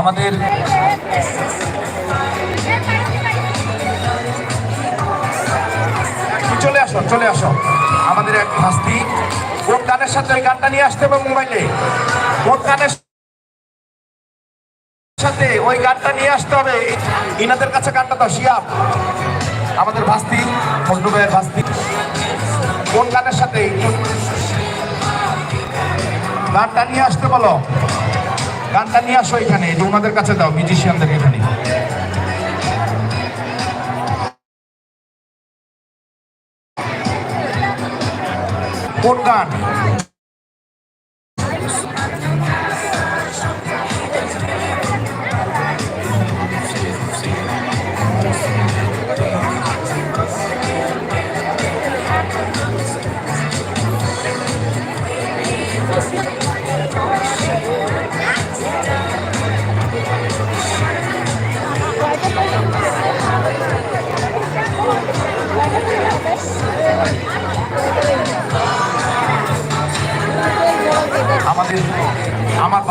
আমাদের চলে আসো চলে আসো। আমাদের এক ভাস্তি কোন গানের সাথে ওই গানটা নিয়ে আসতে হবে মোবাইলে কোন গানের সাথে ওই গানটা নিয়ে আসতে হবে। ইনাদের কাছে গানটা দাও শিয়াব আমাদের ভাস্তি ফজলু ভাইয়ের ভাস্তি। কোন গানের সাথে গানটা নিয়ে আসতে বলো। গানটা নিয়ে আসো এখানে যে ওনাদের কাছে দাও মিউজিশিয়ানদের এখানে। কোন গান?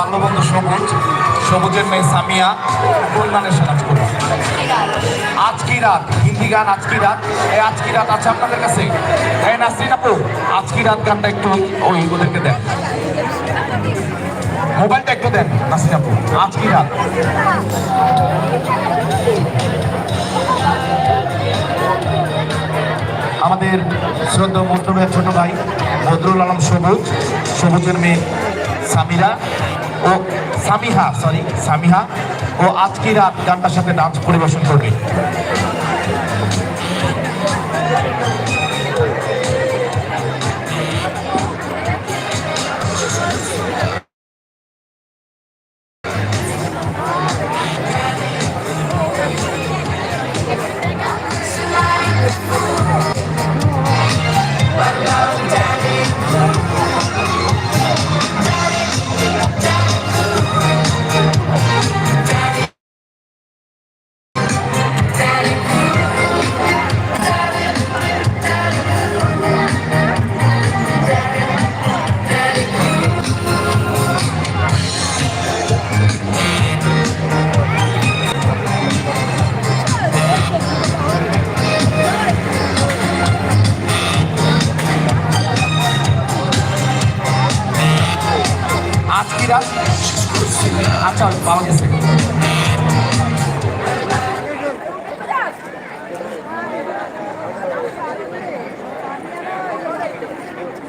আমার সবুজ, সবুজের মেয়ে সামিয়া গানের সাথে আজকি রাত, হিন্দি গান আজকি রাত। এই আজকি রাত আছে আপনাদের কাছে? এই নাসরিন আপু আজকি রাত গানটা একটু ওই ওদেরকে দেন। মোবাইলটা একটু দেন নাসরিন আপু আজকি রাত। আমাদের শ্রদ্ধা মন্ত্রমের ছোট ভাই বদরুল আলম সবুজ, সবুজের মেয়ে সামিরা ও সামিহা সরি সামিহা। ও আজকের রাত গানটার সাথে ডান্স পরিবেশন করবে।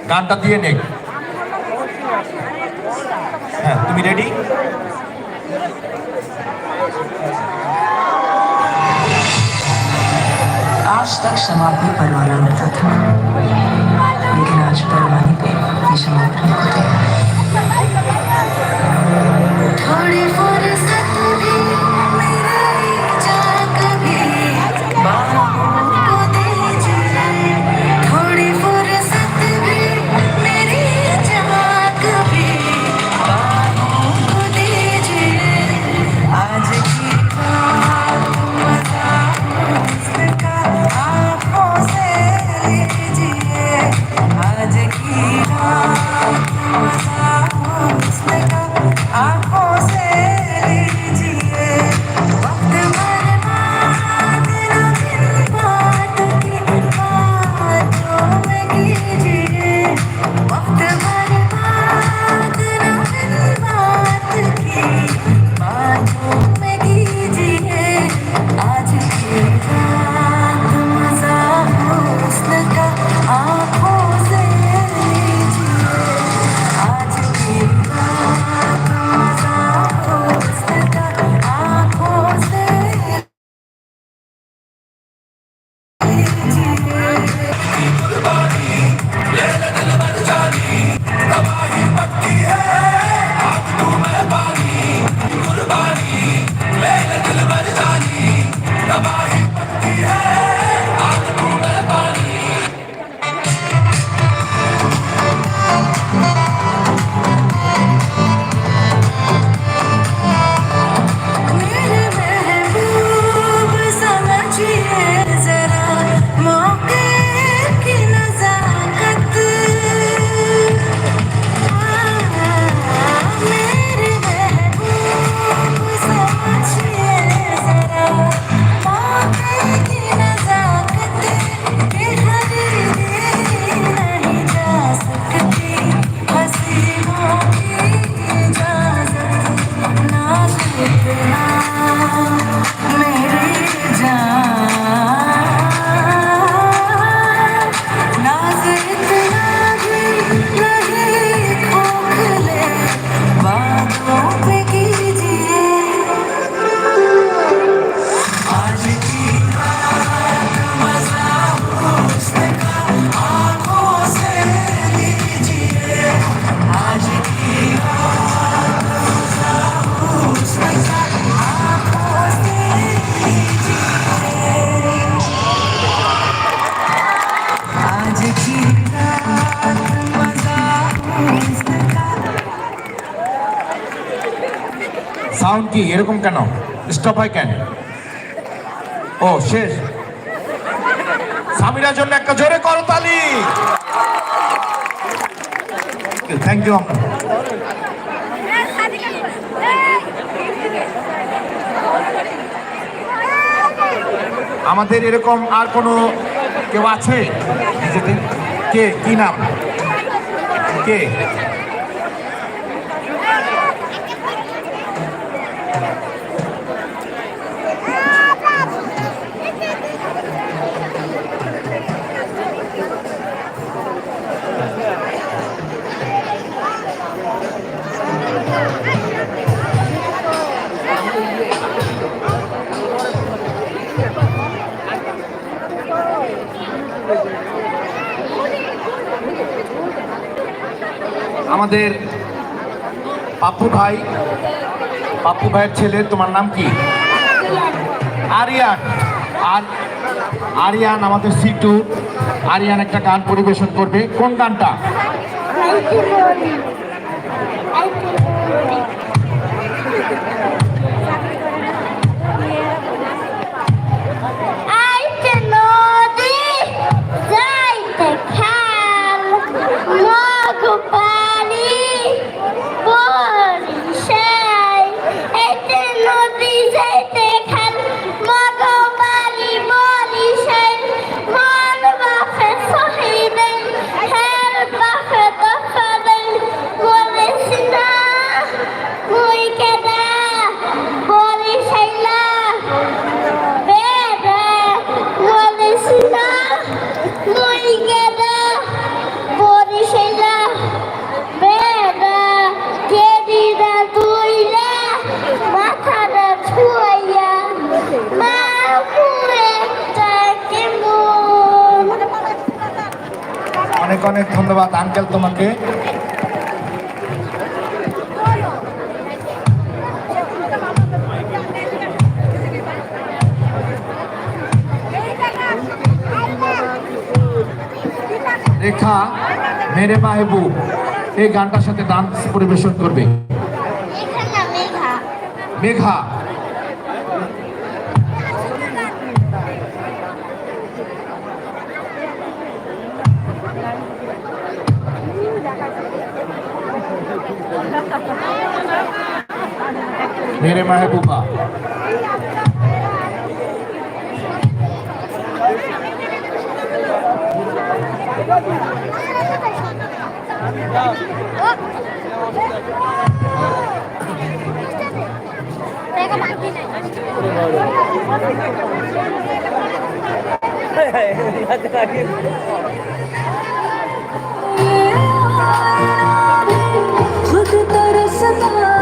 গানটা দিয়ে নে হ্যাঁ তুমি রেডি आज तक शमाब में परवाना मिलता था लेकिन आज परवाने पे ये शमाब होते हैं थोड़ी কি, এরকম কেন? স্টপ হয় কেন? ও, শেষ। স্বামীরা জন্য একটা জোরে করো তালি। থ্যাংক ইউ আমাদের এরকম আর কোনো কেউ আছে? কে, কি নাম? কে? আমাদের পাপ্পু ভাই, পাপ্পু ভাইয়ের ছেলে, তোমার নাম কি? আরিয়ান। আর আরিয়ান আমাদের সিটু আরিয়ান একটা গান পরিবেশন করবে। কোন গানটা? অনেক অনেক ধন্যবাদ আঙ্কেল তোমাকে। রেখা মেরে মাহবুব এই গানটার সাথে ডান্স পরিবেশন করবে। মেঘা मेरे महबूबा खुद तरसता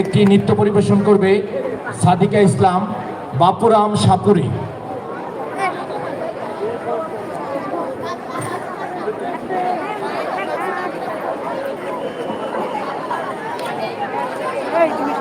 একটি নৃত্য পরিবেশন করবে সাদিকা ইসলাম বাপুরাম সাপুরি। It's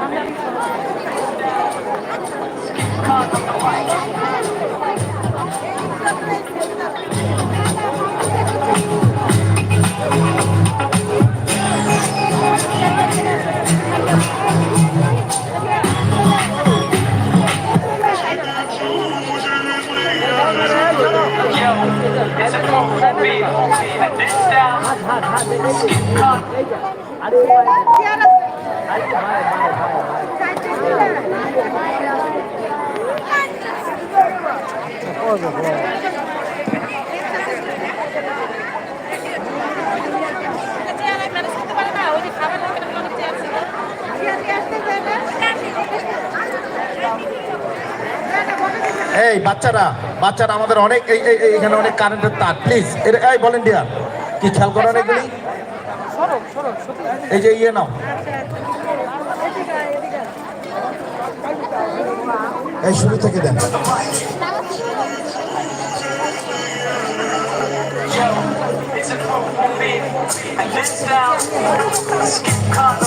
এই বাচ্চারা বাচ্চারা আমাদের অনেক, এই এখানে অনেক কারেন্টের তার। প্লিজ এটা এই ভলেন্টিয়ার কি খেয়াল করেন এগুলি? এই যে ইয়ে নাও এই শুরু থেকে দেন it's a cool beat, and this now, skip card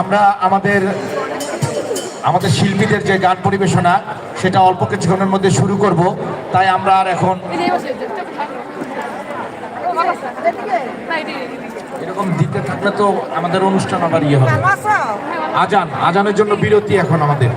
আমরা আমাদের আমাদের শিল্পীদের যে গান পরিবেশনা, সেটা অল্প কিছুক্ষণের মধ্যে শুরু করব। তাই আমরা আর এখন এরকম দিতে থাকলে তো আমাদের অনুষ্ঠান আবার ইয়ে হবে। আজান, আজানের জন্য বিরতি এখন আমাদের।